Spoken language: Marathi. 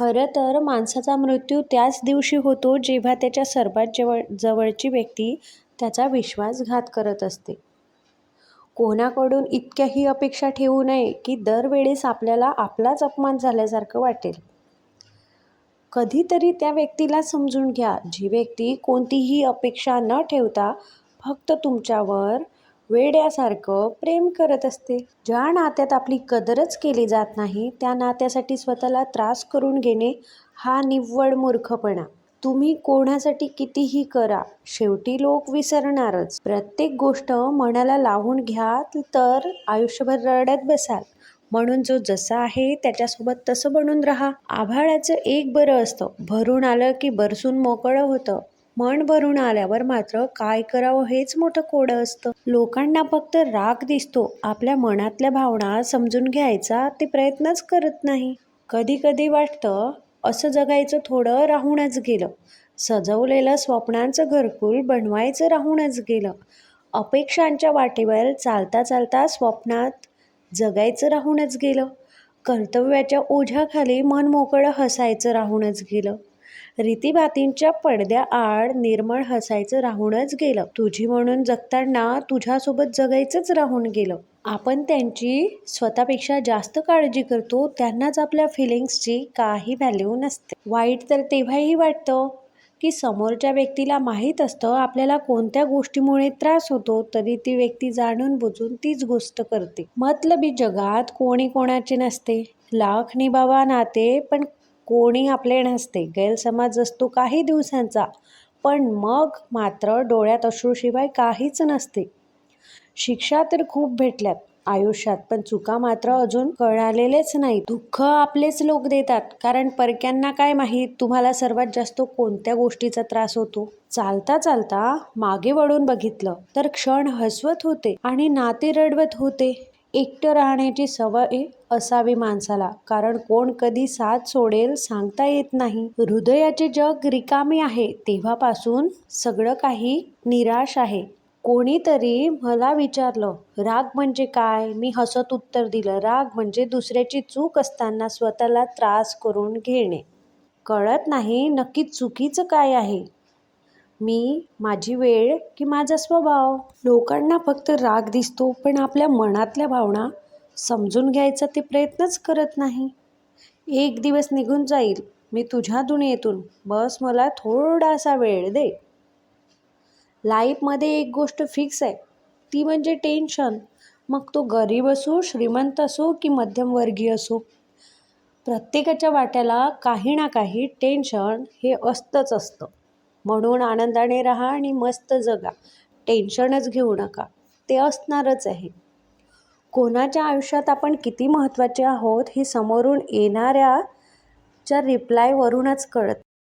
खरं तर माणसाचा मृत्यू त्याच दिवशी होतो जेव्हा त्याच्या सर्वात जवळ जवळची व्यक्ती त्याचा विश्वासघात करत असते. कोणाकडून इतक्याही अपेक्षा ठेवू नये की दरवेळेस आपल्याला आपलाच अपमान झाल्यासारखं वाटेल. कधीतरी त्या व्यक्तीला समजून घ्या जी व्यक्ती कोणतीही अपेक्षा न ठेवता फक्त तुमच्यावर वेड्यासारखं प्रेम करत असते. ज्या नात्यात आपली कदरच केली जात नाही त्या नात्यासाठी स्वतःला त्रास करून घेणे हा निव्वळ मूर्खपणा. तुम्ही कोणासाठी कितीही करा शेवटी लोक विसरणारच. प्रत्येक गोष्ट मनाला लावून घ्या तर आयुष्यभर रडत बसाल. म्हणून जो जसा आहे त्याच्यासोबत तसं बनून राहा. आभाळाचं एक बरं असतं. भरून आलं की बरसून मोकळं होतं. मन भरून आल्यावर मात्र काय करावं हेच मोठं कोडं असतं. लोकांना फक्त राग दिसतो. आपल्या मनातल्या भावना समजून घ्यायचा ते प्रयत्नच करत नाही. कधी कधी वाटतं असं जगायचं थोडं राहूनच गेलं. सजवलेलं स्वप्नांचं घरकुल बनवायचं राहूनच गेलं. अपेक्षांच्या वाटेवर चालता चालता स्वप्नात जगायचं राहूनच गेलं. कर्तव्याच्या ओझ्याखाली मन मोकळं हसायचं राहूनच गेलं. रीतीभातींच्या पडद्याआड निर्मळ हसायचं राहूनच गेलं. तुझी म्हणून जगताना तुझ्यासोबत जगायचंच राहून गेलं. आपण त्यांची स्वतःपेक्षा जास्त काळजी करतो त्यांनाच आपल्या फिलिंग्सची काही व्हॅल्यू नसते. वाईट तर तेव्हाही वाटतं की समोरच्या व्यक्तीला माहीत असतं आपल्याला कोणत्या गोष्टीमुळे त्रास होतो तरी ती व्यक्ती जाणून बुजून तीच गोष्ट करते. मतलबी जगात कोणी कोणाचे नसते. लाख निभावा नाते पण कोणी आपले नसते. गैरसमज असतो काही दिवसांचा. पण मग मात्र डोळ्यात अश्रूशिवाय काहीच नसते. शिक्षा तर खूप भेटल्यात. आयुष्यात पण चुका मात्र अजून कळालेलेच नाही दुःख आपलेच लोक देतात. कारण परक्यांना काय माहीत? तुम्हाला सर्वात जास्त कोणत्या गोष्टीचा त्रास होतो? चालता चालता मागे वळून बघितलं तर क्षण हसवत होते आणि नाते रडवत होते. एकटं राहण्याची सवय असावी माणसाला. कारण कोण कधी साथ सोडेल सांगता येत नाही. हृदयाचे जग रिकामे आहे. तेव्हापासून सगळं काही निराश आहे. कोणीतरी मला विचारलं राग म्हणजे काय? मी हसत उत्तर दिलं राग म्हणजे दुसऱ्याची चूक असताना स्वतःला त्रास करून घेणे. कळत नाही नक्की चुकीचं काय आहे. मी माझी वेळ की माझा स्वभाव? लोकांना फक्त राग दिसतो पण आपल्या मनातल्या भावना समजून घ्यायचा ते प्रयत्नच करत नाही. एक दिवस निघून जाईल मी तुझ्या दुनियेतून. बस मला थोडासा वेळ दे. लाईफमध्ये एक गोष्ट फिक्स आहे. ती म्हणजे टेन्शन. मग तो गरीब असो श्रीमंत असो की मध्यमवर्गीय असो प्रत्येकाच्या वाट्याला काही ना काही टेन्शन हे असतंच असतं. म्हणून आनंदाने राहा आणि मस्त जगा. टेन्शनच घेऊ नका. ते असणारच आहे. कोणाच्या आयुष्यात आपण किती महत्त्वाचे आहोत हे समोरून येणाऱ्या च्या रिप्लायवरूनच कळत.